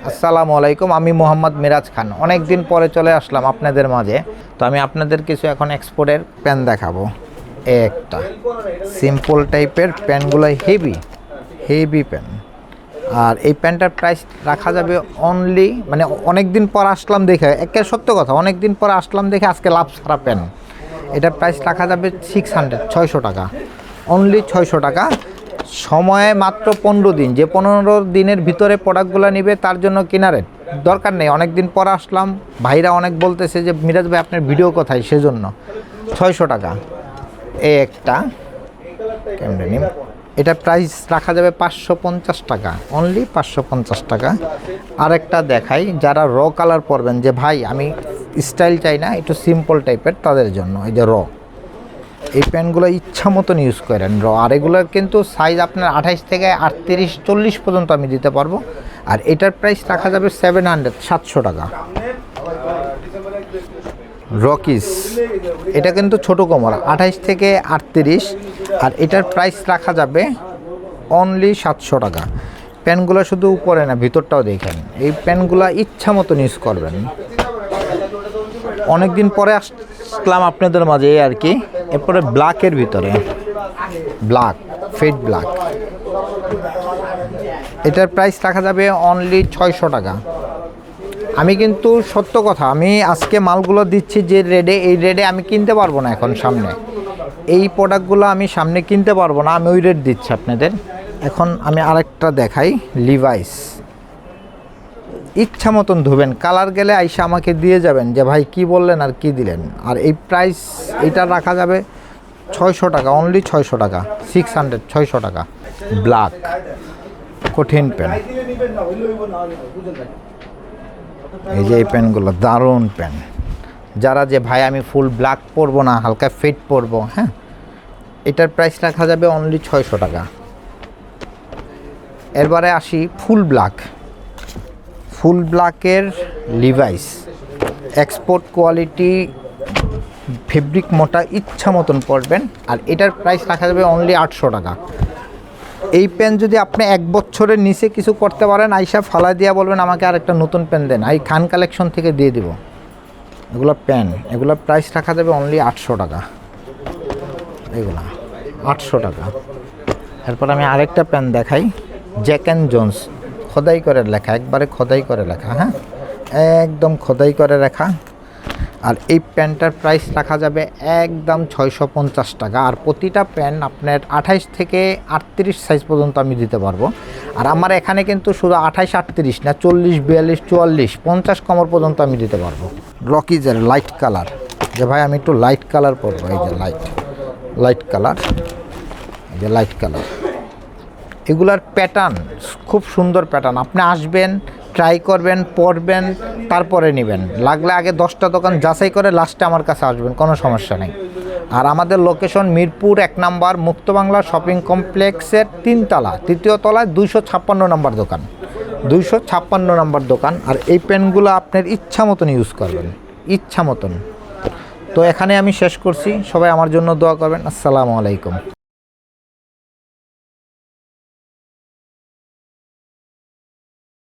আসসালামু আলাইকুম, আমি মোহাম্মদ মিরাজ খান। অনেক দিন পরে চলে আসলাম আপনাদের মাঝে। তো আমি আপনাদের কিছু এখন এক্সপোর্টের প্যান দেখাবো। একটা। সিম্পল টাইপের প্যানগুলো হেভি হেভি প্যান আর এই প্যান্টটার প্রাইস রাখা যাবে অনলি মানে অনেক দিন পর আসলাম দেখে, একে সত্য কথা অনেক দিন পর আসলাম দেখে আজকে লাভ সারা প্যান এটার প্রাইস রাখা যাবে সিক্স হান্ড্রেড ছয়শো টাকা। অনলি ছয়শো টাকা। সময়ে মাত্র পনেরো দিন। যে পনেরো দিনের ভিতরে প্রোডাক্টগুলো নিবে, তার জন্য কিনা রেট দরকার নেই অনেক দিন পর আসলাম। ভাইরা অনেক বলতেছে যে, মিরাজ ভাই, আপনার ভিডিও কোথায়? সেজন্য। ছয়শো টাকা। এই একটা। এটা প্রাইস রাখা যাবে পাঁচশো পঞ্চাশ টাকা। অনলি পাঁচশো পঞ্চাশ টাকা। আরেকটা দেখাই, যারা র কালার পরবেন, যে ভাই, আমি স্টাইল চাই না, একটু সিম্পল টাইপের তাদের জন্য। এই যে র এই প্যান্টগুলো ইচ্ছা মতন ইউজ করেন। আর এগুলোর কিন্তু সাইজ আপনার আঠাইশ থেকে আটত্রিশ, চল্লিশ পর্যন্ত আমি দিতে পারব। আর এটার প্রাইস রাখা যাবে সেভেন হান্ড্রেড সাতশো টাকা। রকিস এটা কিন্তু ছোট কোমর, আঠাইশ থেকে আটত্রিশ। আর এটার প্রাইস রাখা যাবে অনলি সাতশো টাকা। প্যানগুলো শুধু উপরে না, ভিতরটাও দেখেন এই প্যানগুলো ইচ্ছা মতন ইউজ করবেন। অনেক দিন পরে আসলাম আপনাদের মাঝে আর কি। এরপরে ব্ল্যাকের ভিতরে। ব্ল্যাক ফেড ব্ল্যাক এটার প্রাইস রাখা যাবে অনলি ছয়শো টাকা। আমি কিন্তু সত্য কথা, আমি আজকে মালগুলো দিচ্ছি যে রেডে এই রেডে আমি কিনতে পারব না এখন সামনে। এই প্রোডাক্টগুলো আমি সামনে কিনতে পারব না, আমি ওই রেট দিচ্ছি আপনাদের। এখন আমি আরেকটা দেখাই লিভাইস ইচ্ছা মতন ধুবেন। কালার গেলে আইসা আমাকে দিয়ে যাবেন যে, ভাই, কি বললেন আর কি দিলেন? আর এই প্রাইস এটা রাখা যাবে ছয়শো টাকা অনলি ছয়শো টাকা সিক্স হান্ড্রেড ছয়শো টাকা। ব্ল্যাক কঠিন পেন এই যে এই প্যান্টগুলো দারুণ প্যান্ট যারা যে, ভাই, আমি ফুল ব্ল্যাক পরবো না, হালকা ফিট পরবো হ্যাঁ এটার প্রাইস রাখা যাবে অনলি ছয়শো টাকা। এরবারে আসি ফুল ব্ল্যাক ফুল ব্ল্যাকের লিভাইস এক্সপোর্ট কোয়ালিটি ফেব্রিক মোটা ইচ্ছা মতন পরবেন, আর এটার প্রাইস রাখা যাবে অনলি আটশো টাকা। এই পেন যদি আপনি এক বছরের নিচে কিছু করতে পারেন, আইসা ফালা দিয়া বলবেন, আমাকে আর একটা নতুন পেন দেন। এই খান কালেকশন থেকে দিয়ে দিব। এগুলো পেন এগুলোর প্রাইস রাখা যাবে অনলি আটশো টাকা। এগুলা, আটশো টাকা। এরপর আমি আরেকটা পেন দেখাই জ্যাক অ্যান্ড জোন্স খোদাই করে লেখা, একবারে খোদাই করে লেখা হ্যাঁ? একদম খোদাই করে লেখা। আর এই প্যান্টটার প্রাইস রাখা যাবে একদম ছয়শো পঞ্চাশ টাকা। আর প্রতিটা প্যান্ট আপনার আঠাইশ থেকে আটত্রিশ সাইজ পর্যন্ত আমি দিতে পারব। আর আমার এখানে কিন্তু শুধু আঠাইশ, আটত্রিশ না, চল্লিশ, বিয়াল্লিশ, চুয়াল্লিশ, পঞ্চাশ কমর পর্যন্ত আমি দিতে পারব। রকিজের লাইট কালার যে ভাই, আমি একটু লাইট কালার পরবো, এই যে লাইট লাইট কালার এই যে লাইট কালার এগুলার প্যাটার্ন খুব সুন্দর প্যাটার্ন আপনি আসবেন ট্রাই করবেন পরবেন তারপরে নেবেন। লাগলে আগে দশটা দোকান যাচাই করে লাস্টে আমার কাছে আসবেন, কোনো সমস্যা নেই। আর আমাদের লোকেশন মিরপুর এক নাম্বার, মুক্ত বাংলা শপিং কমপ্লেক্সের তিনতলা, তৃতীয় তলায় দুইশো ছাপ্পান্ন নম্বর দোকান। দুইশো ছাপ্পান্ন নম্বর দোকান, আর এই পেনগুলো আপনার ইচ্ছা মতন ইউজ করবেন। ইচ্ছা মতন। তো এখানে আমি শেষ করছি, সবাই আমার জন্য দোয়া করবেন। আসসালামু আলাইকুম।